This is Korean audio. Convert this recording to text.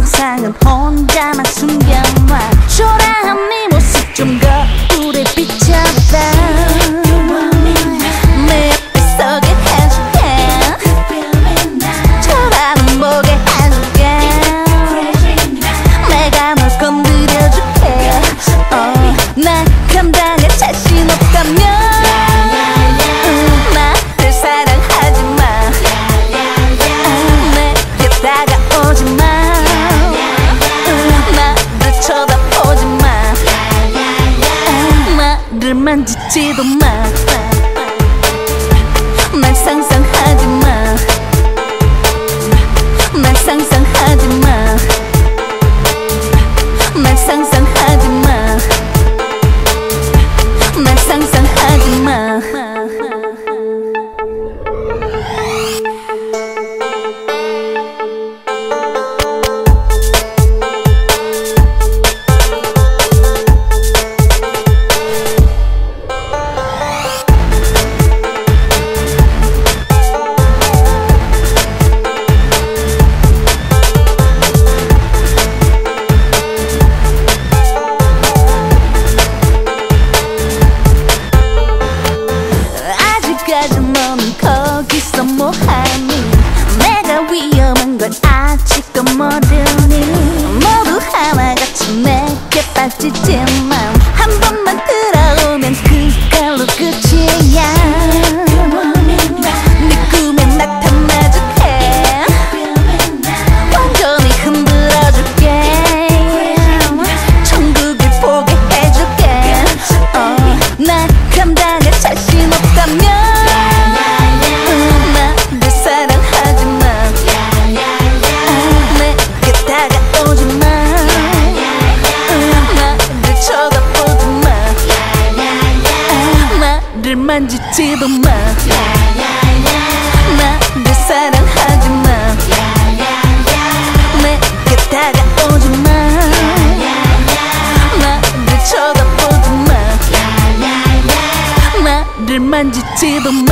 상상은 혼자만 숨겨놔. 초라한 네 모습 좀 거울에 비춰봐. 내가 널 건드려줄게. 어, 난 감당할 자신 말만 듣지도 마. 꼬집지도 마 나를 사랑하지 마. 내게 다가오지 마. 나를 쳐다보지 마. 나를 만지지도 마.